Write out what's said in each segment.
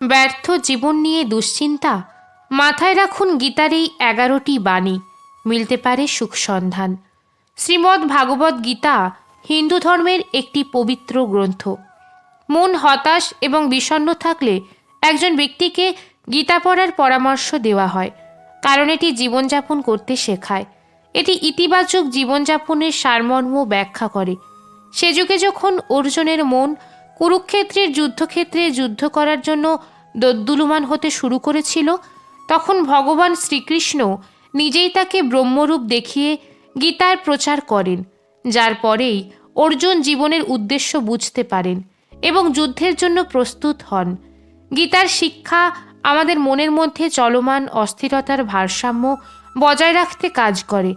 ব্যর্থ জীবন নিয়ে দুশ্চিন্তা? মাথায় রাখুন গীতার এই এগারোটি বাণী। মিলতে পারে সুখ সন্ধান। শ্রীমদ্ ভাগবত গীতা হিন্দু ধর্মের একটি পবিত্র গ্রন্থ। মন হতাশ এবং বিষণ্ণ থাকলে একজন ব্যক্তিকে গীতা পড়ার পরামর্শ দেওয়া হয়, কারণ এটি জীবনযাপন করতে শেখায়। এটি ইতিবাচক জীবনযাপনের সারমর্ম ব্যাখ্যা করে। সে যুগে যখন অর্জুনের মন কুরুক্ষেত্রের যুদ্ধক্ষেত্রে যুদ্ধ করার জন্য দোদ্দুলমান হতে শুরু করেছিল, তখন ভগবান শ্রীকৃষ্ণ নিজেই তাকে ব্রহ্মরূপ দেখিয়ে গীতার প্রচার করেন, যার পরেই অর্জুন জীবনের উদ্দেশ্য বুঝতে পারেন এবং যুদ্ধের জন্য প্রস্তুত হন। গীতার শিক্ষা আমাদের মনের মধ্যে চলমান অস্থিরতার ভারসাম্য বজায় রাখতে কাজ করে।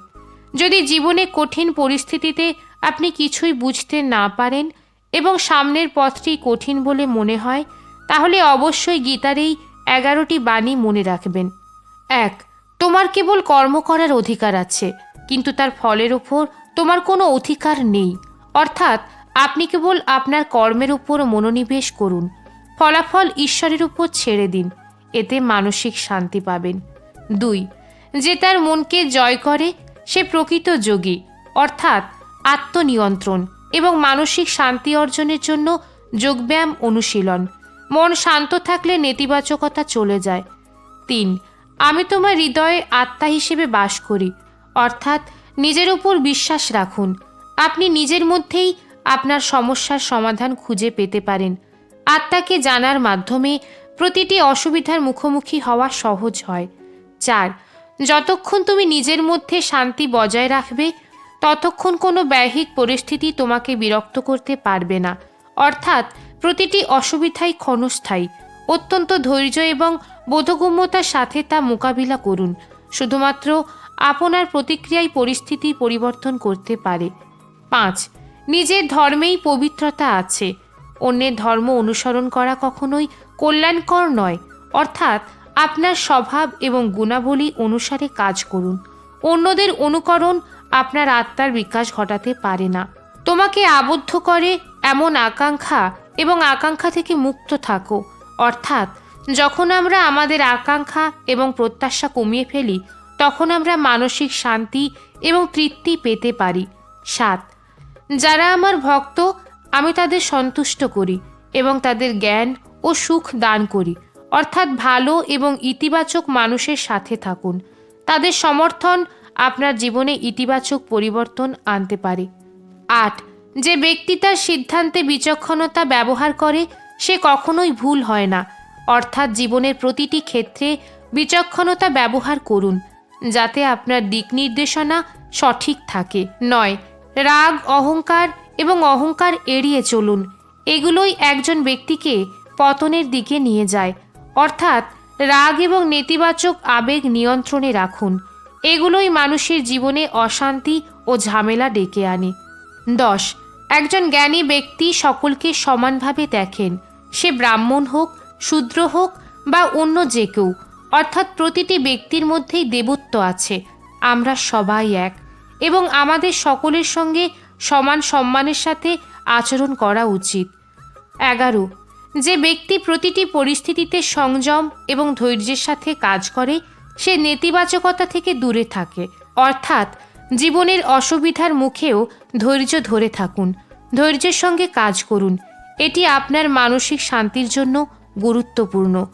যদি জীবনে কঠিন পরিস্থিতিতে আপনি কিছুই বুঝতে না পারেন এবং সামনের পথটি কঠিন বলে মনে হয় তাহলে অবশ্যই গীতার এই এগারোটি বাণী মনে রাখবেন। এক, তোমার কেবল কর্ম করার অধিকার আছে, কিন্তু তার ফলের ওপর তোমার কোনো অধিকার নেই। অর্থাৎ আপনি কেবল আপনার কর্মের উপর মনোনিবেশ করুন, ফলাফল ঈশ্বরের উপর ছেড়ে দিন, এতে মানসিক শান্তি পাবেন। দুই, যে তার মনকে জয় করে, সে প্রকৃত যোগী, অর্থাৎ আত্মনিয়ন্ত্রণ এবং মানসিক শান্তি অর্জনের জন্য যোগব্যায়াম অনুশীলন। মন শান্ত থাকলে নেতিবাচকতা চলে যায়। তিন, আমি তোমার হৃদয়ে আত্মা হিসেবে বাস করি। অর্থাৎ নিজের উপর বিশ্বাস রাখুন। আপনি নিজের মধ্যেই আপনার সমস্যার সমাধান খুঁজে পেতে পারেন। আত্মাকে জানার মাধ্যমে প্রতিটি অসুবিধার মুখোমুখি হওয়া সহজ হয়। চার, যতক্ষণ তুমি নিজের মধ্যে শান্তি বজায় রাখবে, ততক্ষণ কোনো ব্যহিক পরিস্থিতি তোমাকে বিরক্ত করতে পারবে না। অর্থাৎ প্রতিটি অসুবিধাই ক্ষণস্থায়ী। অত্যন্ত ধৈর্য এবং বোধগম্যতার সাথে তা মোকাবিলা করুন। শুধুমাত্র আপনার প্রতিক্রিয়ায় পরিস্থিতি পরিবর্তন করতে পারে। পাঁচ, নিজের ধর্মেই পবিত্রতা আছে। অন্যের ধর্ম অনুসরণ করা কখনোই কল্যাণকর নয়। অর্থাৎ আপনার স্বভাব এবং গুণাবলী অনুসারে কাজ করুন। অন্যদের অনুকরণ আপনার আত্মার বিকাশ ঘটাতে পারে না। তোমাকে আবদ্ধ করে এমন আকাঙ্ক্ষা এবং আকাঙ্ক্ষা থেকে মুক্ত থাকো। অর্থাৎ, যখন আমরা আমাদের আকাঙ্ক্ষা এবং প্রত্যাশা কমিয়ে ফেলি, তখন আমরা মানসিক শান্তি এবং তৃপ্তি পেতে পারি। সাত, যারা আমার ভক্ত, আমি তাদের সন্তুষ্ট করি এবং তাদের জ্ঞান ও সুখ দান করি। অর্থাৎ ভালো এবং ইতিবাচক মানুষের সাথে থাকুন। তাদের সমর্থন আপনার জীবনে ইতিবাচক পরিবর্তন আনতে পারে। আট যে ব্যক্তি তার সিদ্ধান্তে বিচক্ষণতা ব্যবহার করে, সে কখনোই ভুল হয় না। অর্থাৎ জীবনের প্রতিটি ক্ষেত্রে বিচক্ষণতা ব্যবহার করুন, যাতে আপনার দিক নির্দেশনা সঠিক থাকে। নয়, রাগ, অহংকার এবং অহংকার এড়িয়ে চলুন। এগুলোই একজন ব্যক্তিকে পতনের দিকে নিয়ে যায়। অর্থাৎ রাগ এবং নেতিবাচক আবেগ নিয়ন্ত্রণে রাখুন। এগুলোই মানুষের জীবনে অশান্তি ও ঝামেলা ডেকে আনে। দশ একজন জ্ঞানী ব্যক্তি সকলকে সমানভাবে দেখেন। সে ব্রাহ্মণ হোক, শূদ্র হোক বা অন্য যে কেউ, অর্থাৎ প্রতিটি ব্যক্তির মধ্যেই দেবত্ব আছে। আমরা সবাই এক এবং আমাদের সকলের সঙ্গে সমান সম্মানের সাথে আচরণ করা উচিত। এগারো যে ব্যক্তি প্রতিটি পরিস্থিতিতে সংযম এবং ধৈর্যের সাথে কাজ করে, সে নেতিবাচকতা থেকে দূরে থাকে। অর্থাৎ জীবনের অসুবিধার মুখেও ধৈর্য ধরে থাকুন। ধৈর্যের সঙ্গে কাজ করুন। এটি আপনার মানসিক শান্তির জন্য গুরুত্বপূর্ণ।